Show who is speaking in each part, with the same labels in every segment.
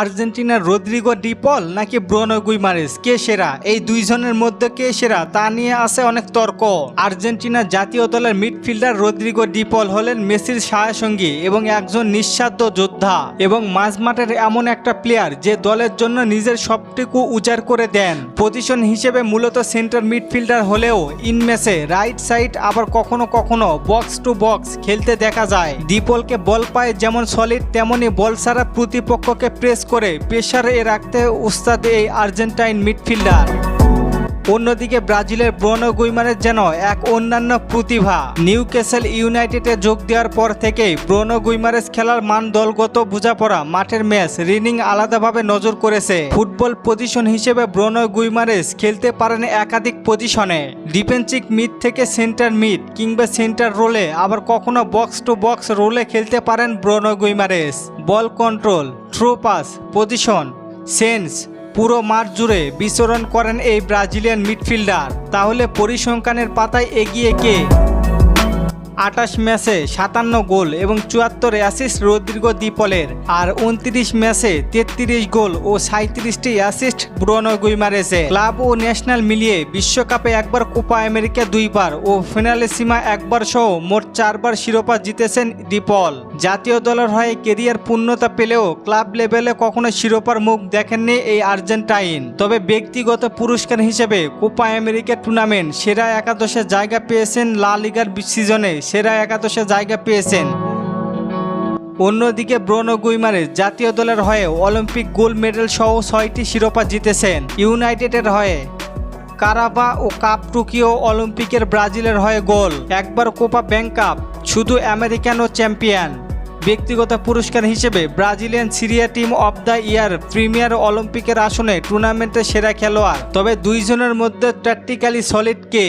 Speaker 1: আর্জেন্টিনার Rodrigo De Paul নাকি ব্রোনো Guimaraes? কে সেরা? এই দুইজনের মধ্যে কে সেরা? তা নিয়ে আছে অনেক তর্ক। আর্জেন্টিনার জাতীয় দলের মিডফিল্ডার রদ্রিগো ডিপল হলেন মেসির সঙ্গী এবং একজন নিঃস্বার্থ যোদ্ধা এবং মাঝমাঠের এমন একটা প্লেয়ার যে দলের জন্য নিজের সবটুকু উজাড় করে দেন। পজিশন হিসেবে মূলত সেন্টার মিডফিল্ডার হলেও ইনমেসে রাইট সাইড আবার কখনো কখনো বক্স টু বক্স খেলতে দেখা যায়। ডিপলকে বল পায় যেমন সলিড, তেমনি বল ছাড়া প্রতিপক্ষকে প্রেস করে প্রেসারে রাখতে উস্তাদ এই আর্জেন্টাইন মিডফিল্ডার। অন্যদিকে ব্রাজিলের ব্রনো গুইমারের যেন এক অন্যান্য প্রতিভা। নিউ ক্যাসেল ইউনাইটেডে যোগ দেওয়ার পর থেকেই ব্রনো গুইমারেস খেলার মান দলগত বোঝাপড়া মাঠের ম্যাচ রিনিং আলাদাভাবে নজর করেছে। ফুটবল পজিশন হিসেবে ব্রনো গুইমারেস খেলতে পারেন একাধিক পজিশনে। ডিফেন্সিভ মিড থেকে সেন্টার মিড কিংবা সেন্টার রোলে আবার কখনো বক্স টু বক্স রোলে খেলতে পারেন Bruno Guimaraes ball control, through pass, position, sense পুরো মাঠ জুড়ে বিচরণ করেন এই ব্রাজিলিয়ান মিডফিল্ডার। তাহলে পরিসংখ্যানের পাতায় এগিয়ে কে? আটাশ ম্যাচে সাতান্ন গোল এবং চুয়াত্তর অ্যাসিস্ট রদ্রিগো দ্বীপলের আর উনত্রিশ ম্যাচে তেত্রিশ গোল ও সাঁত্রিশটি অ্যাসিস্ট ব্রোনো গুইমারেসে ক্লাব ও ন্যাশনাল মিলিয়ে বিশ্বকাপে একবার কোপা আমেরিকা দুইবার ও ফিনালে সীমা একবার সহ মোট চারবার শিরোপা জিতেছেন ডিপল জাতীয় দলের হয়ে কেরিয়ার পূর্ণতা পেলেও ক্লাব লেভেলে কখনো শিরোপার মুখ দেখেননি এই আর্জেন্টাইন। তবে ব্যক্তিগত পুরস্কার হিসেবে কোপা আমেরিকা টুর্নামেন্ট সেরা একাদশে জায়গা পেয়েছেন লা লিগার সিজনে। সেরা একাদশে জায়গা পেয়েছেন। অন্যদিকে ব্রোনো গুইমারেস জাতীয় দলের হয়ে অলিম্পিক গোল্ড মেডেল সহ ছয়টি শিরোপা জিতেছেন ইউনাইটেডের হয়ে। কারাবা ও কাপ টোকিও অলিম্পিকের ব্রাজিলের হয়ে গোল। একবার কোপা ব্যাংক কাপ, শুধু আমেরিকান ও চ্যাম্পিয়ন। ব্যক্তিগত পুরস্কার হিসেবে Brazilian Serie team of the year premier অলিম্পিকের আসনে টুর্নামেন্টের সেরা খেলোয়াড়। তবে দুইজনের মধ্যে ট্যাকটিক্যালি সলিড কে?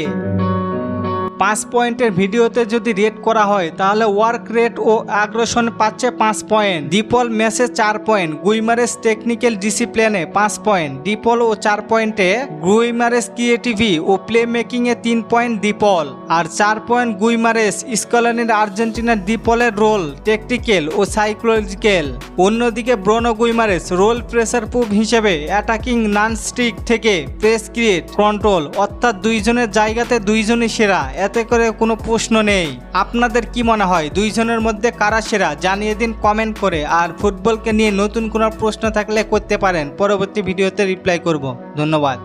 Speaker 1: পাঁচ পয়েন্টের ভিডিওতে যদি রেট করা হয়, তাহলে ওয়ার্ক রেট ও আগ্রাসন পাচ্ছে পাঁচ পয়েন্ট। ডিপল ম্যাচে চার পয়েন্ট। গুইমারেস টেকনিক্যাল ডিসিপ্লিনে পাঁচ পয়েন্ট। ডিপল ও চার পয়েন্টে গুইমারেস ক্রিয়েটিভি ও প্লে মেকিংয়ে তিন পয়েন্ট ডিপল আর চার পয়েন্ট গুইমারেস স্কলানির আর্জেন্টিনার ডিপলের রোল টেকটিক্যাল ও সাইকোলজিক্যাল অন্যদিকে Bruno Guimaraes role pressure proof হিসেবে অ্যাটাকিং নান স্টিক থেকে প্রেস ক্রিয়েট কন্ট্রোল অর্থাৎ দুইজনের জায়গাতে দুইজনই সেরা এতে করে কোনো প্রশ্ন নেই। আপনাদের কি মনে হয়? দুইজনের মধ্যে কারা সেরা? জানিয়ে দিন কমেন্ট করে। আর ফুটবলকে নিয়ে নতুন কোনো প্রশ্ন থাকলে করতে পারেন। পরবর্তী ভিডিওতে রিপ্লাই করব। ধন্যবাদ।